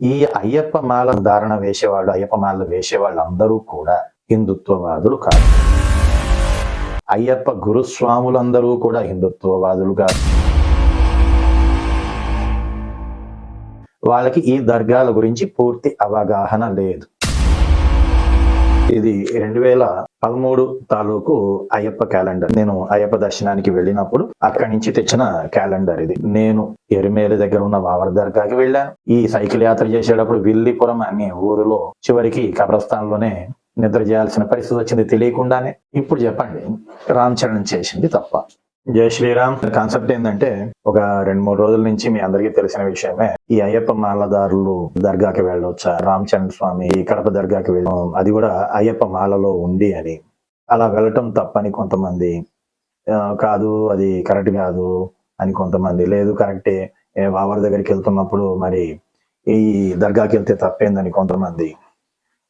ఈ అయ్యప్ప మాల ధారణ వేసేవాళ్ళు అయ్యప్ప మాల వేసేవాళ్ళు అందరూ కూడా హిందుత్వవాదులు కాదు. అయ్యప్ప గురుస్వాములందరూ కూడా హిందుత్వవాదులు కాదు. వాళ్ళకి ఈ దర్గాల గురించి పూర్తి అవగాహన లేదు. ఇది రెండు వేల పదమూడు తాలూకు అయ్యప్ప క్యాలెండర్. నేను అయ్యప్ప దర్శనానికి వెళ్ళినప్పుడు అక్కడి నుంచి తెచ్చిన క్యాలెండర్ ఇది. నేను ఎరిమేలి దగ్గర ఉన్న వావర్ దర్గాకి వెళ్ళాను. ఈ సైకిల్ యాత్ర చేసేటప్పుడు విల్లిపురం అనే ఊరిలో చివరికి కబ్రస్థాన్లోనే నిద్ర చేయాల్సిన పరిస్థితి వచ్చింది తెలియకుండానే. ఇప్పుడు చెప్పండి రామ్ చరణ్ చేసింది తప్ప. జై శ్రీరామ్. కాన్సెప్ట్ ఏంటంటే ఒక రెండు మూడు రోజుల నుంచి మీ అందరికీ తెలిసిన విషయమే ఈ అయ్యప్ప మాలదారులు దర్గాకి వెళ్ళొచ్చా రామచంద్ర స్వామి కడప దర్గాకి వెళ్ళడం అది కూడా అయ్యప్ప మాలలో ఉంది అని. అలా వెళ్ళటం తప్పని కొంతమంది కాదు అది కరెక్ట్ కాదు అని కొంతమంది. లేదు కరెక్టే వావర్ దగ్గరికి వెళ్తున్నప్పుడు మరి ఈ దర్గాకి వెళ్తే తప్పేందని కొంతమంది.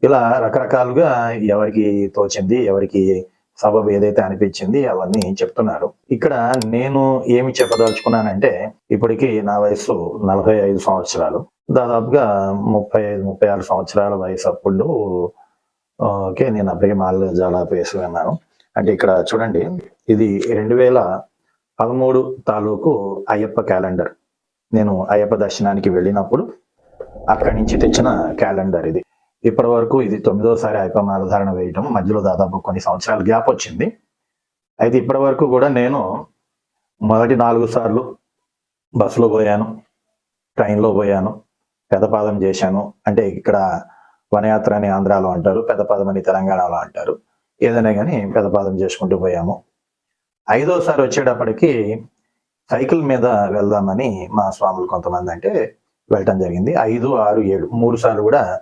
ఇలా రకరకాలుగా ఎవరికి తోచింది ఎవరికి సబబు ఏదైతే అనిపించింది అవన్నీ చెప్తున్నారు. ఇక్కడ నేను ఏమి చెప్పదలుచుకున్నానంటే ఇప్పటికి నా వయసు నలభై ఐదు సంవత్సరాలు. దాదాపుగా ముప్పై ఐదు ముప్పై ఆరు సంవత్సరాల వయసు అప్పుడు ఓకే నేను అప్పటికే మాల చాలా పేసి ఉన్నాను. అంటే ఇక్కడ చూడండి ఇది రెండు వేల పదమూడు తాలూకు అయ్యప్ప క్యాలెండర్. నేను అయ్యప్ప దర్శనానికి వెళ్ళినప్పుడు అక్కడి నుంచి తెచ్చిన క్యాలెండర్ ఇది. ఇప్పటి వరకు ఇది తొమ్మిదోసారి అయ్యప్ప మాలధారణ వేయటం. మధ్యలో దాదాపు కొన్ని సంవత్సరాల గ్యాప్ వచ్చింది. అయితే ఇప్పటి వరకు కూడా నేను మొదటి నాలుగు సార్లు బస్సులో పోయాను ట్రైన్లో పోయాను పెదపాదం చేశాను. అంటే ఇక్కడ వనయాత్ర అని ఆంధ్రాలో అంటారు పెదపాదం అని తెలంగాణలో అంటారు. ఏదైనా కానీ పెదపాదం చేసుకుంటూ పోయాము. ఐదోసారి వచ్చేటప్పటికి సైకిల్ మీద వెళ్దామని మా స్వాములు కొంతమంది అంటే వెళ్ళటం జరిగింది. ఐదు ఆరు ఏడు మూడు సార్లు కూడా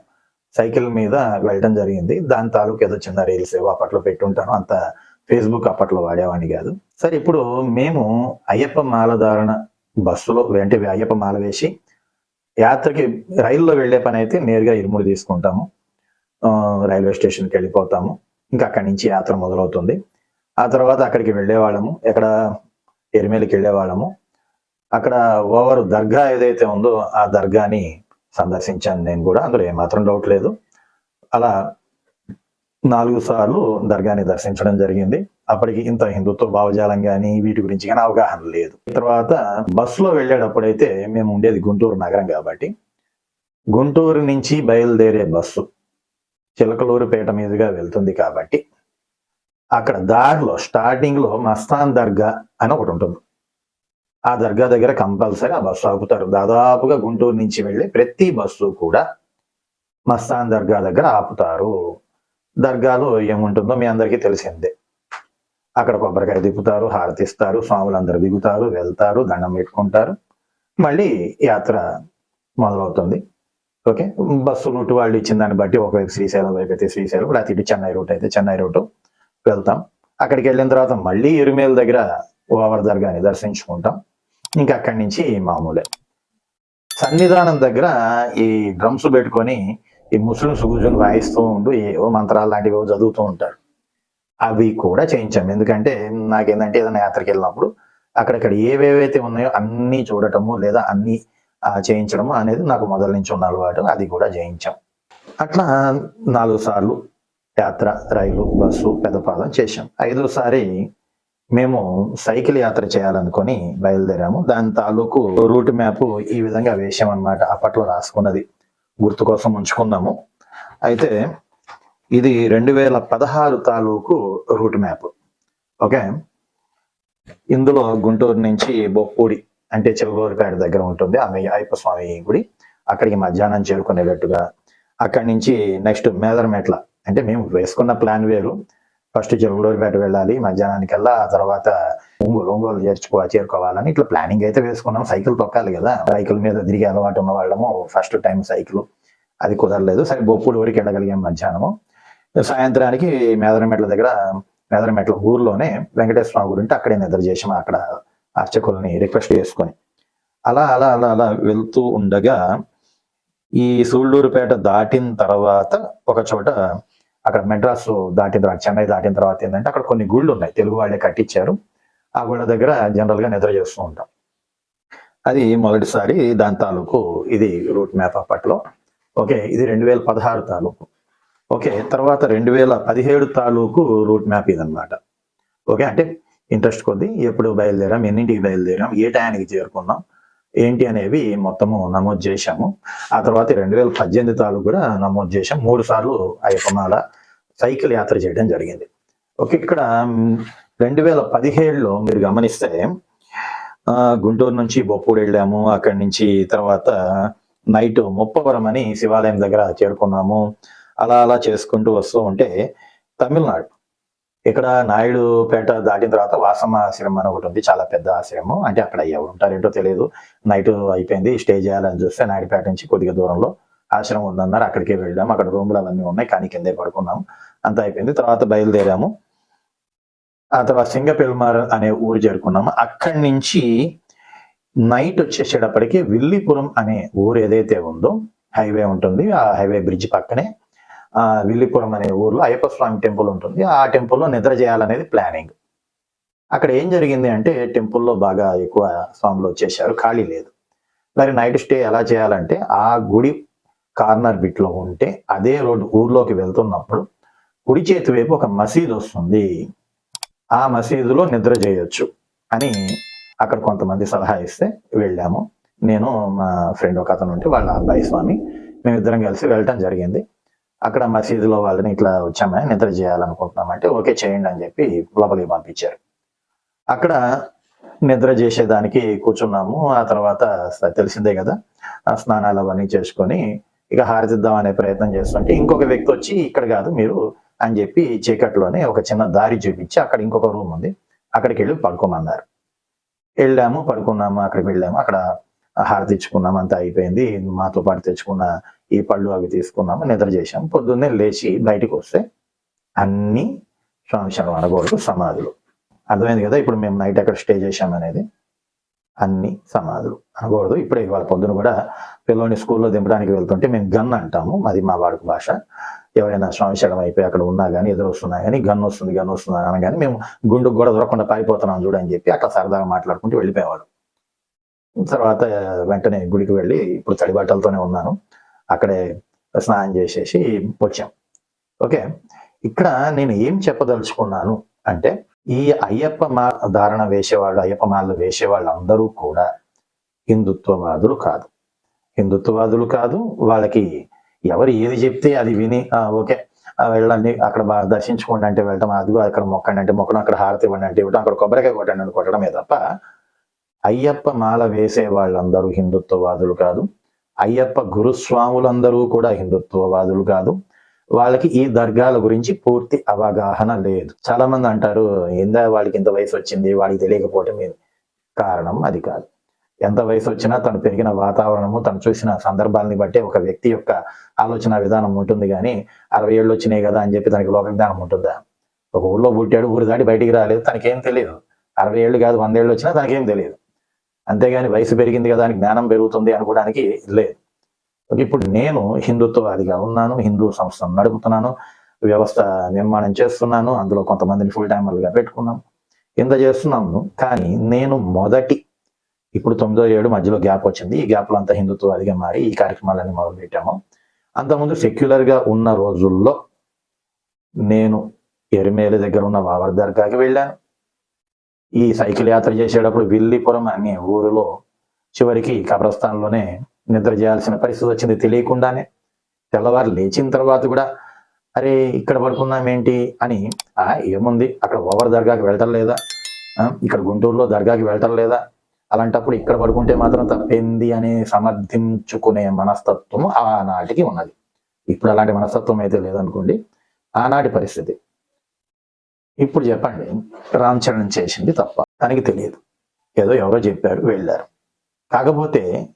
సైకిల్ మీద వెళ్ళడం జరిగింది. దాని తాలూకు ఏదో చిన్న రీల్స్ ఏవో అప్పట్లో పెట్టుంటాను. అంత ఫేస్బుక్ అప్పట్లో వాడేవాడిని కాదు. సరే ఇప్పుడు మేము అయ్యప్ప మాలధారణ బస్సులో అంటే అయ్యప్ప మాల వేసి యాత్రకి రైల్లో వెళ్ళే పని అయితే నేరుగా ఇరుముడి తీసుకుంటాము. రైల్వే స్టేషన్కి వెళ్ళిపోతాము. ఇంకా అక్కడి నుంచి యాత్ర మొదలవుతుంది. ఆ తర్వాత అక్కడికి వెళ్ళేవాళ్ళము. ఎక్కడ ఎరిమేలికి వెళ్ళేవాళ్ళము. అక్కడ ఓవర్ దర్గా ఏదైతే ఉందో ఆ దర్గాని సందర్శించాను నేను కూడా. అందులో ఏమాత్రం డౌట్ లేదు. అలా నాలుగు సార్లు దర్గాని దర్శించడం జరిగింది. అప్పటికి ఇంత హిందుత్వ భావజాలం కానీ వీటి గురించి కానీ అవగాహన లేదు. తర్వాత బస్సులో వెళ్ళేటప్పుడైతే మేము ఉండేది గుంటూరు నగరం కాబట్టి గుంటూరు నుంచి బయలుదేరే బస్సు చిలకలూరుపేట మీదుగా వెళ్తుంది కాబట్టి అక్కడ దారిలో స్టార్టింగ్లో మస్తాన్ దర్గా అని ఒకటి ఉంటుంది. ఆ దర్గా దగ్గర కంపల్సరీ ఆ బస్సు ఆపుతారు. దాదాపుగా గుంటూరు నుంచి వెళ్ళి ప్రతి బస్సు కూడా మస్తాన్ దర్గా దగ్గర ఆపుతారు. దర్గాలో ఏముంటుందో మీ అందరికీ తెలిసిందే. అక్కడ కొబ్బరికాయ దిప్పుతారు హారతిస్తారు స్వాములందరూ దిగుతారు వెళ్తారు దండం పెట్టుకుంటారు. మళ్ళీ యాత్ర మొదలవుతుంది. ఓకే? బస్సు రూట్ వాళ్ళు ఇచ్చిన దాన్ని బట్టి ఒకవైపు శ్రీశైలం వైపు అయితే శ్రీశైలం లేకపోతే ఇటు చెన్నై రూట్ అయితే చెన్నై రూటు వెళ్తాం. అక్కడికి వెళ్ళిన తర్వాత మళ్ళీ ఎరుమేల దగ్గర ఓవర్ దర్గాని దర్శించుకుంటాం. ఇంకా అక్కడి నుంచి మామూలే. సన్నిధానం దగ్గర ఈ డ్రమ్స్ పెట్టుకొని ఈ ముస్లిమ్స్ కూర్చొని వాయిస్తూ ఉంటూ ఏవో మంత్రాలు లాంటివి ఏవో చదువుతూ ఉంటారు. అవి కూడా చేయించాం ఎందుకంటే నాకేంటంటే ఏదైనా యాత్రకి వెళ్ళినప్పుడు అక్కడక్కడ ఏవేవైతే ఉన్నాయో అన్నీ చూడటము లేదా అన్నీ చేయించడము అనేది నాకు మొదల నుంచి ఉన్న అలవాటు. అది కూడా చేయించాం. అట్లా నాలుగు సార్లు యాత్ర రైలు బస్సు పెద్దపాదం చేశాం. ఐదోసారి మేము సైకిల్ యాత్ర చేయాలనుకొని బయలుదేరాము. దాని తాలూకు రూట్ మ్యాప్ ఈ విధంగా వేసామన్నమాట. అప్పట్లో రాసుకున్నది గుర్తు కోసం ఉంచుకున్నాము అయితే ఇది రెండు వేల పదహారు తాలూకు రూట్ మ్యాప్. ఓకే? ఇందులో గుంటూరు నుంచి బొప్పూడి అంటే చిలగూరుపేట దగ్గర ఉంటుంది. ఆమె అయ్యప్ప స్వామి గుడి. అక్కడికి మధ్యాహ్నం చేరుకునేటట్టుగా. అక్కడి నుంచి నెక్స్ట్ మేదరమెట్ల. అంటే మేము వేసుకున్న ప్లాన్ వేరు. ఫస్ట్ చిలగూరుపేట వెళ్ళాలి మధ్యాహ్నానికల్లా ఆ తర్వాత ఒంగోలు ఒంగోలు చేర్చుకో చేరుకోవాలని ఇట్లా ప్లానింగ్ అయితే వేసుకున్నాం. సైకిల్ తొక్కాలి కదా. సైకిల్ మీద తిరిగే అలవాటు ఉన్న వాళ్ళము ఫస్ట్ టైం సైకిల్ అది కుదరలేదు. సరే బొప్పుడు ఊరికి వెళ్ళగలిగాం మధ్యాహ్నము. సాయంత్రానికి మేదరమెట్ల దగ్గర మేదరమెట్ల ఊర్లోనే వెంకటేశ్వర స్వామి గురి ఉంటే అక్కడే నిద్ర చేసాము అక్కడ అర్చకుల్ని రిక్వెస్ట్ చేసుకొని అలా అలా అలా అలా వెళ్తూ ఉండగా ఈ సూళ్ళూరుపేట దాటిన తర్వాత ఒక చోట అక్కడ మెడ్రాస్ దాటిన తర్వాత చెన్నై దాటిన తర్వాత ఏంటంటే అక్కడ కొన్ని గుళ్ళు ఉన్నాయి. తెలుగు వాళ్ళే కట్టించారు. ఆ గుళ్ళ దగ్గర జనరల్గా నిద్ర చేస్తూ ఉంటాం. అది మొదటిసారి దాని తాలూకు ఇది రూట్ మ్యాప్ అప్పట్లో. ఓకే ఇది రెండు వేల పదహారు తాలూకు. ఓకే తర్వాత రెండు వేల పదిహేడు తాలూకు రూట్ మ్యాప్ ఇదనమాట ఓకే అంటే ఇంట్రెస్ట్ కొద్దీ ఎప్పుడు బయలుదేరాం ఎన్నింటికి బయలుదేరాం ఏ టయానికి చేరుకున్నాం ఏంటి అనేవి మొత్తము నమోదు చేశాము. ఆ తర్వాత రెండు వేల పద్దెనిమిది తాలూకు కూడా నమోదు చేశాం. మూడు సార్లు అయ్యప్పమాల సైకిల్ యాత్ర చేయడం జరిగింది. ఓకే ఇక్కడ రెండు వేల పదిహేడులో మీరు గమనిస్తే గుంటూరు నుంచి బొప్పూడు వెళ్ళాము అక్కడి నుంచి తర్వాత నైట్ ముప్పవరం అని శివాలయం దగ్గర చేరుకున్నాము. అలా అలా చేసుకుంటూ వస్తూ ఉంటే తమిళనాడు. ఇక్కడ నాయుడుపేట దాటిన తర్వాత వాసమ్మ ఆశ్రమం అని ఒకటి ఉంది చాలా పెద్ద ఆశ్రమం. అంటే అక్కడ ఎవరు ఉంటారేంటో తెలియదు నైట్ అయిపోయింది స్టే చేయాలని చూస్తే నాయుడుపేట నుంచి కొద్దిగా దూరంలో ఆశ్రమం ఉందన్నారు. అక్కడికే వెళ్ళాము అక్కడ రూమ్లు అవన్నీ ఉన్నాయి. కానీ కిందే పడుకున్నాము. అంతా అయిపోయింది. తర్వాత బయలుదేరాము. ఆ తర్వాత సింగపెల్మార్ అనే ఊరు చేరుకున్నాము. అక్కడి నుంచి నైట్ వచ్చేసేటప్పటికి విల్లిపురం అనే ఊరు ఏదైతే ఉందో హైవే ఉంటుంది. ఆ హైవే బ్రిడ్జ్ పక్కనే. ఆ విల్లిపురం అనే ఊర్లో అయ్యప్ప స్వామి టెంపుల్ ఉంటుంది. ఆ టెంపుల్లో నిద్ర చేయాలనేది ప్లానింగ్. అక్కడ ఏం జరిగింది అంటే టెంపుల్లో బాగా ఎక్కువ స్వాములు వచ్చేసారు ఖాళీ లేదు. మరి నైట్ స్టే ఎలా చేయాలంటే ఆ గుడి కార్నర్ బిట్లో ఉంటే అదే రోడ్డు ఊర్లోకి వెళ్తున్నప్పుడు కుడి చేతి వైపు ఒక మసీదు వస్తుంది. ఆ మసీదులో నిద్ర చేయొచ్చు అని అక్కడ కొంతమంది సలహా ఇస్తే వెళ్ళాము. నేను మా ఫ్రెండ్ ఒక అతను ఉంటే వాళ్ళ అబ్బాయి స్వామి మేమిద్దరం కలిసి వెళ్ళటం జరిగింది. అక్కడ మసీదులో వాళ్ళని ఇట్లా వచ్చామే నిద్ర చేయాలనుకుంటున్నామంటే ఓకే చేయండి అని చెప్పి లోపలికి పంపించారు. అక్కడ నిద్ర చేసేదానికి కూర్చున్నాము. ఆ తర్వాత తెలిసిందే కదా ఆ స్నానాలు అవన్నీ చేసుకొని ఇక హారతిద్దాం అనే ప్రయత్నం చేస్తుంటే ఇంకొక వ్యక్తి వచ్చి ఇక్కడ కాదు మీరు అని చెప్పి చీకట్లోనే ఒక చిన్న దారి చూపించి అక్కడ ఇంకొక రూమ్ ఉంది. అక్కడికి వెళ్ళి పడుకోమన్నారు. వెళ్ళాము పడుకున్నాము అక్కడికి వెళ్ళాము. అక్కడ హారతి ఇచ్చుకున్నాము అంతా అయిపోయింది. మాతో పాటు తెచ్చుకున్న ఈ పళ్ళు అవి తీసుకున్నాము నిద్ర చేశాము. పొద్దున్నే లేచి బయటకు వస్తే అన్ని సంవత్సరం గోడకు సమాధులు. అర్థమైంది కదా? ఇప్పుడు మేము నైట్ అక్కడ స్టే చేశాం అనేది అన్ని సమాధులు అనకూడదు. ఇప్పుడే ఇవాళ పొద్దున కూడా పిల్లోని స్కూల్లో దింపడానికి వెళ్తుంటే మేము గన్ అంటాము. అది మా వాడుక భాష. ఎవరైనా సంవత్సరం అయిపోయి అక్కడ ఉన్నా కానీ ఎదురు వస్తున్నా కానీ గన్ వస్తుంది గన్ వస్తుంది అనగానే మేము గుండుకు కూడా దొరకకుండా పారిపోతున్నాం చూడని చెప్పి అట్లా సరదాగా మాట్లాడుకుంటూ వెళ్ళిపోయేవాడు తర్వాత వెంటనే గుడికి వెళ్ళి ఇప్పుడు చలిబాటలతోనే ఉన్నాను. అక్కడే స్నానం చేసేసి వచ్చాం. ఓకే. ఇక్కడ నేను ఏం చెప్పదలుచుకున్నాను అంటే ఈ అయ్యప్ప మా ధారణ వేసేవాళ్ళు అయ్యప్ప మాలలు వేసేవాళ్ళు అందరూ కూడా హిందుత్వవాదులు కాదు. హిందుత్వవాదులు కాదు వాళ్ళకి ఎవరు ఏది చెప్తే అది విని ఓకే ఆ, వెళ్ళండి అక్కడ బాగా దర్శించుకోండి అంటే వెళ్ళటం అదిగో అక్కడ మొక్కండి అంటే మొక్కడం అక్కడ హారతి ఇవ్వండి అంటే ఇవ్వడం అక్కడ కొబ్బరికాయ కొట్టండి అని కొట్టడమే తప్ప అయ్యప్ప మాల వేసే వాళ్ళందరూ హిందుత్వవాదులు కాదు. అయ్యప్ప గురుస్వాములందరూ కూడా హిందుత్వవాదులు కాదు. వాళ్ళకి ఈ దర్గాల గురించి పూర్తి అవగాహన లేదు. చాలా మంది అంటారు ఏందా వాళ్ళకి ఇంత వయసు వచ్చింది వాడికి తెలియకపోవటం కారణం అది కాదు. ఎంత వయసు వచ్చినా తను పెరిగిన వాతావరణము తను చూసిన సందర్భాలని బట్టి ఒక వ్యక్తి యొక్క ఆలోచన విధానం ఉంటుంది కానీ అరవై ఏళ్ళు వచ్చినాయి కదా అని చెప్పి తనకి లోక జ్ఞానం ఉంటుందా? ఒక ఊళ్ళో పుట్టాడు ఊరు దాటి బయటికి రాలేదు తనకేం తెలియదు. అరవై ఏళ్ళు కాదు వంద ఏళ్ళు వచ్చినా తనకేం తెలియదు. అంతేగాని వయసు పెరిగింది కదా అని జ్ఞానం పెరుగుతుంది అనుకోవడానికి లేదు. ఇప్పుడు నేను హిందుత్వవాదిగా ఉన్నాను హిందూ సంస్థను నడుపుతున్నాను వ్యవస్థ నిర్మాణం చేస్తున్నాను అందులో కొంతమందిని ఫుల్ టైమర్లుగా పెట్టుకున్నాం. ఇంత చేస్తున్నాను కానీ నేను మొదటి ఇప్పుడు తొమ్మిదో ఏడు మధ్యలో గ్యాప్ వచ్చింది. ఈ గ్యాప్లో అంతా హిందుత్వవాదిగా మారి ఈ కార్యక్రమాలన్నీ మొదలు పెట్టాము అంతకుముందు సెక్యులర్గా ఉన్న రోజుల్లో నేను ఎరిమేలి దగ్గర ఉన్న వావర్ దర్గాకి వెళ్ళాను. ఈ సైకిల్ యాత్ర చేసేటప్పుడు విల్లిపురం అనే ఊరిలో చివరికి కబ్రస్థాన్లోనే నిద్ర చేయాల్సిన పరిస్థితి వచ్చింది తెలియకుండానే. తెల్లవారు లేచిన తర్వాత కూడా అరే ఇక్కడ పడుకున్నాం ఏంటి? అని ఏముంది? అక్కడ ఓవర్ దర్గాకి వెళ్ళటం లేదా? ఇక్కడ గుంటూరులో దర్గాకి వెళ్ళటం లేదా? అలాంటప్పుడు ఇక్కడ పడుకుంటే మాత్రం తప్పింది అని సమర్థించుకునే మనస్తత్వం ఆనాటికి ఉన్నది. ఇప్పుడు అలాంటి మనస్తత్వం అయితే లేదనుకోండి. ఆనాటి పరిస్థితి. ఇప్పుడు చెప్పండి. రామ్ చరణ్ చేసింది తప్ప తనకి తెలియదు. ఏదో ఎవరో చెప్పారు వెళ్ళారు. కాకపోతే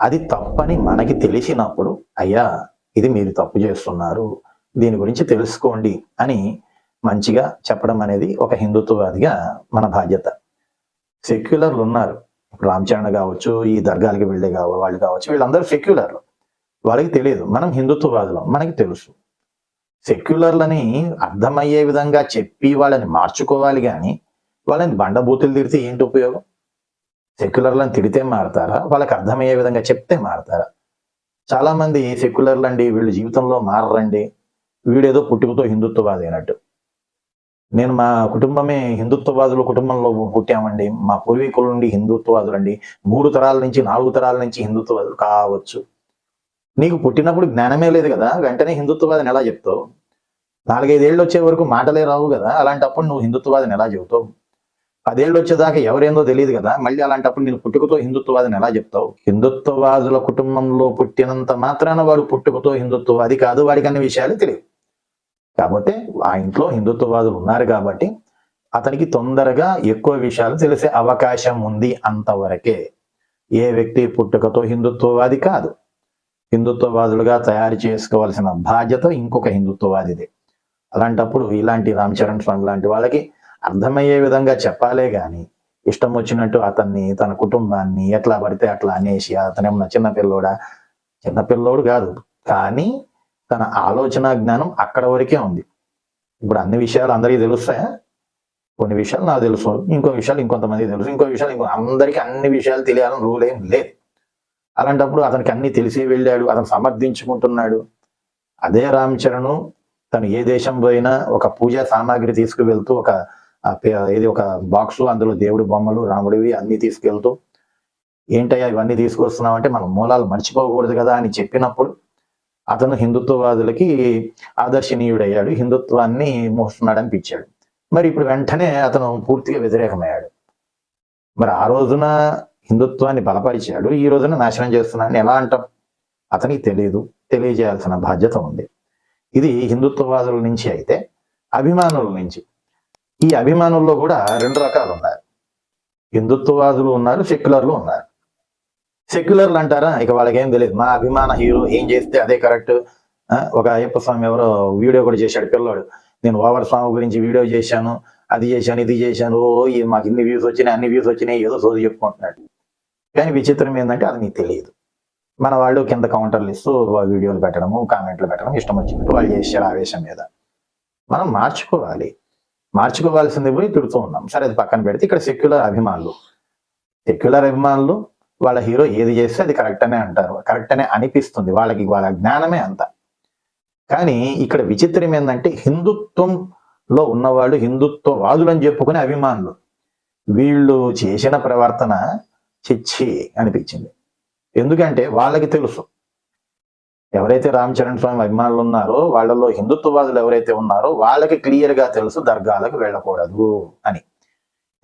అది తప్పని మనకి తెలిసినప్పుడు అయ్యా ఇది మీరు తప్పు చేస్తున్నారు దీని గురించి తెలుసుకోండి అని మంచిగా చెప్పడం అనేది ఒక హిందుత్వవాదిగా మన బాధ్యత. సెక్యులర్లు ఉన్నారు. ఇప్పుడు రామచరణ్ కావచ్చు ఈ దర్గాలకి వెళ్ళే కావ వాళ్ళు కావచ్చు వీళ్ళందరూ సెక్యులర్లు. వాళ్ళకి తెలియదు. మనం హిందుత్వవాదులం. మనకి తెలుసు. సెక్యులర్లని అర్థమయ్యే విధంగా చెప్పి వాళ్ళని మార్చుకోవాలి కానీ వాళ్ళని బండబూతులు తిడితే ఏంటి ఉపయోగం? సెక్యులర్లను తిడితే మారతారా? వాళ్ళకి అర్థమయ్యే విధంగా చెప్తే మారతారా? చాలా మంది సెక్యులర్లు అండి వీళ్ళు జీవితంలో మారరండి. వీడేదో పుట్టుకతో హిందుత్వవాది అయినట్టు. నేను మా కుటుంబమే హిందుత్వవాదుల కుటుంబంలో పుట్టామండి. మా పూర్వీకుల నుండి హిందుత్వవాదులు అండి మూడు తరాల నుంచి నాలుగు తరాల నుంచి హిందుత్వవాదులు కావచ్చు. నీకు పుట్టినప్పుడు జ్ఞానమే లేదు కదా? వెంటనే హిందుత్వవాదిని ఎలా చెప్తావు? నాలుగైదేళ్ళు వచ్చే వరకు మాటలే రావు కదా? అలాంటప్పుడు నువ్వు హిందుత్వవాదిని ఎలా చెబుతావు? పదేళ్ళు వచ్చేదాకా ఎవరేందో తెలియదు కదా. మళ్ళీ అలాంటప్పుడు నేను పుట్టుకతో హిందుత్వవాదిని ఎలా చెప్తావు? హిందుత్వవాదుల కుటుంబంలో పుట్టినంత మాత్రాన వాడు పుట్టుకతో హిందుత్వవాది కాదు. వాడికి అన్ని విషయాలు తెలియదు కాబట్టి ఆ ఇంట్లో హిందుత్వవాదులు ఉన్నారు కాబట్టి అతనికి తొందరగా ఎక్కువ విషయాలు తెలిసే అవకాశం ఉంది అంతవరకే. ఏ వ్యక్తి పుట్టుకతో హిందుత్వవాది కాదు. హిందుత్వవాదులుగా తయారు చేసుకోవాల్సిన బాధ్యత ఇంకొక హిందుత్వవాదిది. అలాంటప్పుడు ఇలాంటి రామ్ చరణ్ స్వామి లాంటి వాళ్ళకి అర్థమయ్యే విధంగా చెప్పాలే గాని ఇష్టం వచ్చినట్టు అతన్ని తన కుటుంబాన్ని ఎట్లా పడితే అట్లా అనేసి అతనేమన్నా చిన్న పిల్లోడా? చిన్న పిల్లోడు కాదు. కానీ తన ఆలోచన జ్ఞానం అక్కడ వరకే ఉంది. ఇప్పుడు అన్ని విషయాలు అందరికీ తెలుస్తాయా? కొన్ని విషయాలు నాకు తెలుసు. ఇంకో విషయాలు ఇంకొంతమంది తెలుసు. ఇంకో విషయాలు ఇంకో అందరికీ అన్ని విషయాలు తెలియాలని రూల్ ఏం లేదు. అలాంటప్పుడు అతనికి అన్ని తెలిసి వెళ్ళాడు. అతను సమర్థించుకుంటున్నాడు. అదే రామ్ చరణ్ తను ఏ దేశం పోయినా ఒక పూజా సామాగ్రి తీసుకువెళ్తూ ఒక ఏది ఒక బాక్స్ అందులో దేవుడి బొమ్మలు రాముడివి అన్ని తీసుకెళ్తూ ఏంటయ్యా ఇవన్నీ తీసుకొస్తున్నావు అంటే మనం మూలాలు మర్చిపోకూడదు కదా అని చెప్పినప్పుడు అతను హిందుత్వవాదులకి ఆదర్శనీయుడయ్యాడు. హిందుత్వాన్ని మోస్తున్నాడు అనిపించాడు మరి ఇప్పుడు వెంటనే అతను పూర్తిగా వ్యతిరేకమయ్యాడు. మరి ఆ రోజున హిందుత్వాన్ని బలపరిచాడు. ఈ రోజున నాశనం చేస్తున్నాడని ఎలా అంటాం? అతనికి తెలియదు తెలియజేయాల్సిన బాధ్యత ఉంది. ఇది హిందుత్వవాదుల నుంచి అయితే అభిమానుల నుంచి. ఈ అభిమానుల్లో కూడా రెండు రకాలు ఉన్నారు హిందుత్వవాదులు ఉన్నారు సెక్యులర్లు ఉన్నారు. సెక్యులర్లు అంటారా? ఇక వాళ్ళకి ఏం తెలియదు మా అభిమాన హీరో ఏం చేస్తే అదే కరెక్ట్? ఒక అయ్యప్ప స్వామి ఎవరో వీడియో కూడా చేశాడు పిల్లోడు. నేను ఓవర్ స్వామి గురించి వీడియో చేశాను అది చేశాను ఇది చేశాను ఓ ఈ మాకు ఇన్ని వ్యూస్ వచ్చినాయి అన్ని వ్యూస్ వచ్చినాయి ఏదో సోది చెప్పుకుంటున్నాడు. కానీ విచిత్రం ఏంటంటే అది నీకు తెలియదు. మన వాళ్ళు కింద కౌంటర్లు ఇస్తూ వీడియోలు పెట్టడము కామెంట్లు పెట్టడం ఇష్టం వచ్చినట్టు వాళ్ళు చేశారు ఆవేశం మీద. మనం మార్చుకోవాలి. మార్చుకోవాల్సింది పోయి తిడుతూ ఉన్నాం. సరే అది పక్కన పెడితే ఇక్కడ సెక్యులర్ అభిమానులు. సెక్యులర్ అభిమానులు వాళ్ళ హీరో ఏది చేస్తే అది కరెక్ట్ అనే అంటారు. కరెక్ట్ అనే అనిపిస్తుంది. వాళ్ళకి వాళ్ళ జ్ఞానమే అంత. కానీ ఇక్కడ విచిత్రం ఏంటంటే హిందుత్వంలో ఉన్నవాళ్ళు హిందుత్వవాదులు అని చెప్పుకునే అభిమానులు. వీళ్ళు చేసిన ప్రవర్తన చిచ్చి అనిపించింది. ఎందుకంటే వాళ్ళకి తెలుసు. ఎవరైతే రామ్ చరణ్ స్వామి అభిమానులు ఉన్నారో వాళ్ళలో హిందుత్వవాదులు ఎవరైతే ఉన్నారో వాళ్ళకి క్లియర్గా తెలుసు దర్గాలకు వెళ్ళకూడదు అని.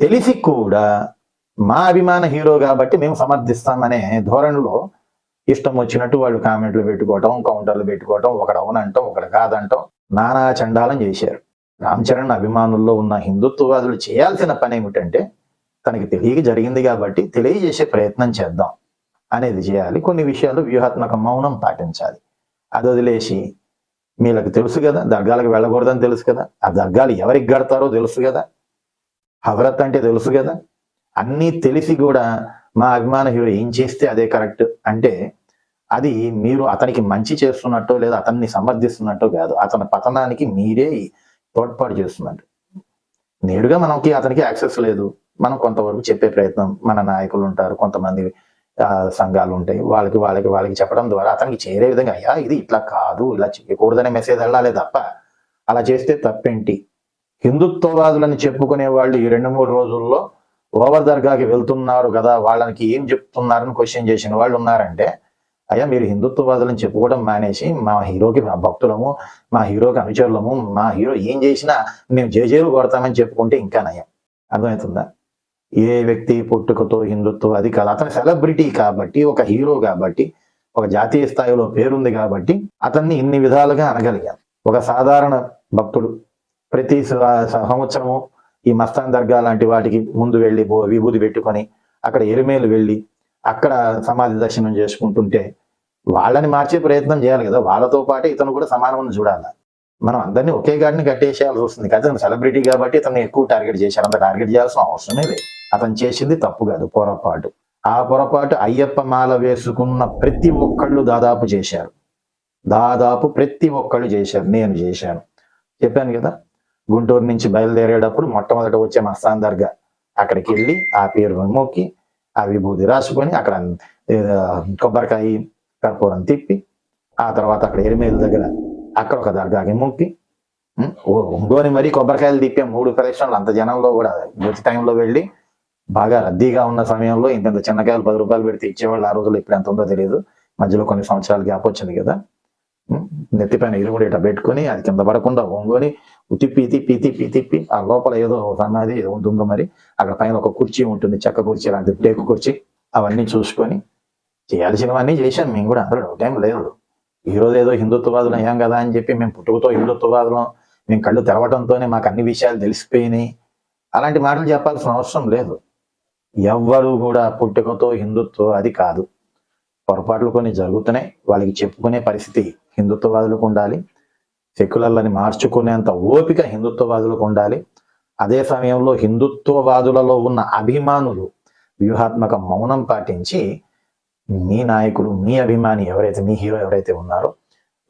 తెలిసి కూడా మా అభిమాన హీరో కాబట్టి మేము సమర్థిస్తామనే ధోరణిలో ఇష్టం వచ్చినట్టు వాళ్ళు కామెంట్లు పెట్టుకోవటం కౌంటర్లు పెట్టుకోవటం ఒకడు అవునంటాం ఒకడు కాదంటాం నానా చండాలం చేశారు. రామ్ చరణ్ అభిమానుల్లో ఉన్న హిందుత్వవాదులు చేయాల్సిన పని ఏమిటంటే తనకి తెలియక జరిగింది కాబట్టి తెలియజేసే ప్రయత్నం చేద్దాం. అనేది చేయాలి. కొన్ని విషయాలు వ్యూహాత్మక మౌనం పాటించాలి. అది వదిలేసి మీలకు తెలుసు కదా దర్గాలకు వెళ్ళకూడదని తెలుసు కదా ఆ దర్గాలు ఎవరికి గడతారో తెలుసు కదా హవరత్ అంటే తెలుసు కదా అన్నీ తెలిసి కూడా మా అభిమాన హీరో ఏం చేస్తే అదే కరెక్ట్ అంటే అది మీరు అతనికి మంచి చేస్తున్నట్టో లేదా అతన్ని సమర్థిస్తున్నట్టో కాదు. అతని పతనానికి మీరే తోడ్పాటు చేస్తున్నట్టు. నేరుగా మనకి అతనికి యాక్సెస్ లేదు. మనం కొంతవరకు చెప్పే ప్రయత్నం మన నాయకులు ఉంటారు కొంతమంది సంఘాలు ఉంటాయి వాళ్ళకి వాళ్ళకి వాళ్ళకి చెప్పడం ద్వారా అతనికి చేరే విధంగా అయ్యా ఇది ఇట్లా కాదు ఇలా చేయకూడదనే మెసేజ్ వెళ్ళాలి తప్ప అలా చేస్తే తప్పేంటి? హిందుత్వవాదులని చెప్పుకునే వాళ్ళు ఈ రెండు మూడు రోజుల్లో ఓవర్ దర్గాకి వెళ్తున్నారు కదా వాళ్ళకి ఏం చెప్తున్నారని క్వశ్చన్ చేసిన వాళ్ళు ఉన్నారంటే అయ్యా మీరు హిందుత్వవాదులను చెప్పుకోవడం మానేసి మా హీరోకి భక్తులము మా హీరోకి అనుచరులము మా హీరో ఏం చేసినా మేము జేజేలు కొడతామని చెప్పుకుంటే ఇంకా నయం. అర్థమవుతుందా? ఏ వ్యక్తి పుట్టుకతో హిందుత్వం అది కాదు అతను సెలబ్రిటీ కాబట్టి ఒక హీరో కాబట్టి ఒక జాతీయ స్థాయిలో పేరుంది కాబట్టి అతన్ని ఇన్ని విధాలుగా అనగలిగాం. ఒక సాధారణ భక్తుడు. ప్రతి స- సంవత్సరము ఈ మస్తాన్ దర్గా లాంటి వాటికి ముందు వెళ్ళి బో- పెట్టుకొని అక్కడ ఎరుమేలు వెళ్ళి అక్కడ సమాధి దర్శనం చేసుకుంటుంటే వాళ్ళని మార్చే ప్రయత్నం చేయాలి కదా. వాళ్ళతో పాటు ఇతను కూడా సమానం చూడాలి? మనం అందరినీ ఒకే గాడిని కట్టేసేయాల్సి వస్తుంది. కదా సెలబ్రిటీ కాబట్టి ఇతను ఎక్కువ టార్గెట్ చేశారు అంత టార్గెట్ చేయాల్సిన అవసరమే లేదు. అతను చేసింది తప్పు కాదు పొరపాటు. ఆ పొరపాటు అయ్యప్ప మాల వేసుకున్న ప్రతి ఒక్కళ్ళు దాదాపు చేశారు. దాదాపు ప్రతి ఒక్కళ్ళు చేశారు నేను చేశాను. చెప్పాను కదా గుంటూరు నుంచి బయలుదేరేటప్పుడు మొట్టమొదట వచ్చే మస్తాన్ దర్గా అక్కడికి వెళ్ళి ఆ పేరు మొక్కి ఆ విభూతి రాసుకొని అక్కడ కొబ్బరికాయ కర్పూరం తిప్పి ఆ తర్వాత అక్కడ ఎరిమేల దగ్గర అక్కడ ఒక దర్గాకి మొక్కి ఓ ఒంగోని మరీ కొబ్బరికాయలు తిప్పే మూడు ప్రదక్షిణలు అంత జనంలో కూడా మంచి టైంలో వెళ్ళి బాగా రద్దీగా ఉన్న సమయంలో ఇంత చిన్నకాయలు పది రూపాయలు పెడితే ఇచ్చేవాళ్ళు ఆ రోజుల్లో ఇప్పుడు ఎంత ఉందో తెలియదు మధ్యలో కొన్ని సంవత్సరాలు గ్యాప్ వచ్చింది కదా. ఉం, నెత్తిపైన ఇరుగుడు ఇట్లా పెట్టుకొని అది కింద పడకుండా వంగుని ఉతి పీతి పీతి తిప్పి ఆ లోపల ఏదో సన్నది ఏదో ఉంటుందో మరి అక్కడ పైన ఒక కుర్చీ ఉంటుంది చెక్క కుర్చీ లాంటి టేకు కుర్చీ అవన్నీ చూసుకొని చేయాల్సినవన్నీ చేశాను మేము కూడా అందులో టైం లేదు. ఈ రోజు ఏదో హిందుత్వవాదులు అయ్యాం కదా అని చెప్పి మేము పుట్టుకతో హిందుత్వవాదులం మేము కళ్ళు తెరవడంతోనే మాకు అన్ని విషయాలు తెలిసిపోయినాయి. అలాంటి మాటలు చెప్పాల్సిన అవసరం లేదు. ఎవ్వరు కూడా పుట్టుకతో హిందుత్వం అది కాదు. పొరపాట్లు కొన్ని జరుగుతున్నాయి. వాళ్ళకి చెప్పుకునే పరిస్థితి హిందుత్వవాదులకు ఉండాలి. సెక్యులర్లని మార్చుకునేంత ఓపిక హిందుత్వవాదులకు ఉండాలి. అదే సమయంలో హిందుత్వవాదులలో ఉన్న అభిమానులు వ్యూహాత్మక మౌనం పాటించి మీ నాయకుడు మీ అభిమాని ఎవరైతే మీ హీరో ఎవరైతే ఉన్నారో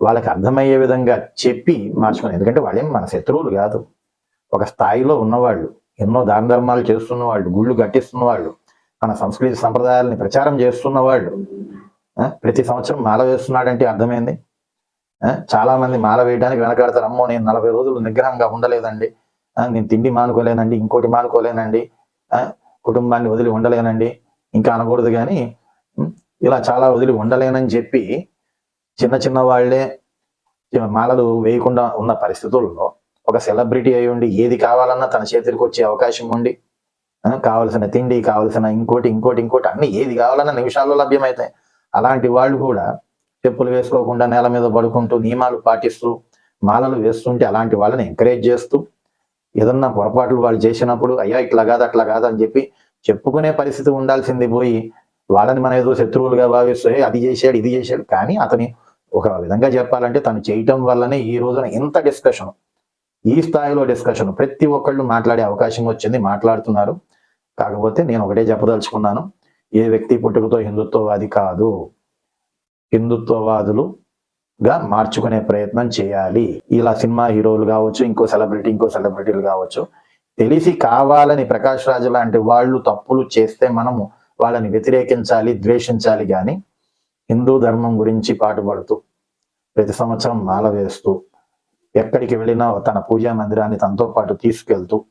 వాళ్ళకి అర్థమయ్యే విధంగా చెప్పి మార్చుకుని ఎందుకంటే వాళ్ళేం మన శత్రువులు కాదు. ఒక స్థాయిలో ఉన్నవాళ్ళు. ఎన్నో దాన ధర్మాలు చేస్తున్న వాళ్ళు గుళ్ళు కట్టిస్తున్న వాళ్ళు మన సంస్కృతి సంప్రదాయాలని ప్రచారం చేస్తున్న వాళ్ళు ప్రతి సంవత్సరం మాల వేస్తున్నాడంటే అర్థమైంది? ఆ, చాలా మంది మాల వేయడానికి వెనకాడతారు. అమ్మో నేను నలభై రోజులు నిగ్రహంగా ఉండలేదండి. నేను తిండి మానుకోలేనండి ఇంకోటి మానుకోలేనండి. కుటుంబాన్ని వదిలి ఉండలేనండి. ఇంకా అనకూడదు కానీ ఇలా చాలా వదిలి ఉండలేనని చెప్పి చిన్న చిన్న వాళ్ళే మాలలు వేయకుండా ఉన్న పరిస్థితుల్లో ఒక సెలబ్రిటీ అయి ఉండి ఏది కావాలన్నా తన చేతికి వచ్చే అవకాశం ఉండి కావలసిన తిండి కావలసిన ఇంకోటి ఇంకోటి ఇంకోటి అన్ని ఏది కావాలన్నా నిమిషాల్లో లభ్యమవుతాయి అలాంటి వాళ్ళు కూడా చెప్పులు వేసుకోకుండా నేల మీద పడుకుంటూ నియమాలు పాటిస్తూ మాలలు వేస్తుంటే అలాంటి వాళ్ళని ఎంకరేజ్ చేస్తూ ఏదన్నా పొరపాట్లు వాళ్ళు చేసినప్పుడు అయ్యా ఇట్లా కాదు అట్లా కాదు అని చెప్పి చెప్పుకునే పరిస్థితి ఉండాల్సింది పోయి వాళ్ళని మనం ఏదో శత్రువులుగా భావిస్తూ అది చేశాడు ఇది చేశాడు. కానీ అతని ఒక విధంగా చెప్పాలంటే తను చేయటం వల్లనే ఈ రోజున ఇంత డిస్కషన్ ఈ స్థాయిలో డిస్కషన్ ప్రతి ఒక్కళ్ళు మాట్లాడే అవకాశం వచ్చింది మాట్లాడుతున్నారు. కాకపోతే నేను ఒకటే చెప్పదలుచుకున్నాను. ఏ వ్యక్తి పుట్టుకతో హిందుత్వవాది కాదు. హిందుత్వవాదులుగా మార్చుకునే ప్రయత్నం చేయాలి. ఇలా సినిమా హీరోలు కావచ్చు ఇంకో సెలబ్రిటీ ఇంకో సెలబ్రిటీలు కావచ్చు తెలిసి కావాలని ప్రకాష్ రాజు లాంటి వాళ్ళు తప్పులు చేస్తే మనము వాళ్ళని వ్యతిరేకించాలి ద్వేషించాలి కానీ హిందూ ధర్మం గురించి పాటుపడుతూ ప్రతి సంవత్సరం మాల వేస్తూ ఎక్కడికి వెళ్ళినా తన పూజా మందిరాన్ని తనతో పాటు తీసుకెళ్తూ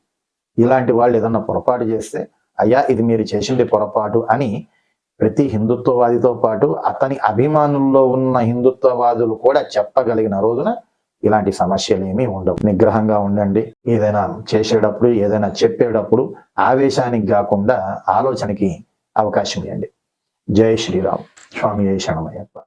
ఇలాంటి వాళ్ళు ఏదన్నా పొరపాటు చేస్తే అయ్యా ఇది మీరు చేసింది పొరపాటు అని ప్రతి హిందుత్వవాదితో పాటు అతని అభిమానుల్లో ఉన్న హిందుత్వవాదులు కూడా చెప్పగలిగిన రోజున ఇలాంటి సమస్యలు ఏమీ ఉండవు. నిగ్రహంగా ఉండండి. ఏదైనా చేసేటప్పుడు ఏదైనా చెప్పేటప్పుడు ఆవేశానికి కాకుండా ఆలోచనకి అవకాశం ఇవ్వండి. జై శ్రీరామ్. స్వామి జయ శరణమయ్యప్ప.